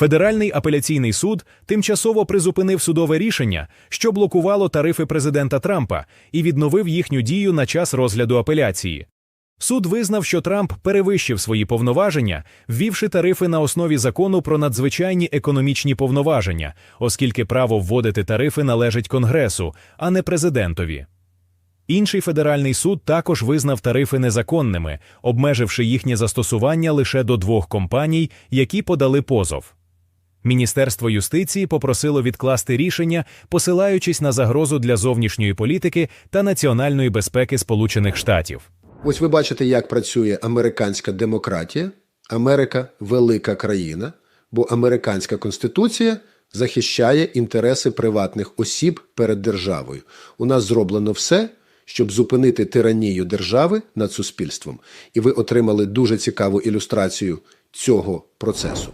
Федеральний апеляційний суд тимчасово призупинив судове рішення, що блокувало тарифи президента Трампа, і відновив їхню дію на час розгляду апеляції. Суд визнав, що Трамп перевищив свої повноваження, ввівши тарифи на основі закону про надзвичайні економічні повноваження, оскільки право вводити тарифи належить Конгресу, а не президентові. Інший федеральний суд також визнав тарифи незаконними, обмеживши їхнє застосування лише до двох компаній, які подали позов. Міністерство юстиції попросило відкласти рішення, посилаючись на загрозу для зовнішньої політики та національної безпеки Сполучених Штатів. Ось ви бачите, як працює американська демократія. Америка велика країна, бо американська конституція захищає інтереси приватних осіб перед державою. У нас зроблено все, щоб зупинити тиранію держави над суспільством, і ви отримали дуже цікаву ілюстрацію цього процесу.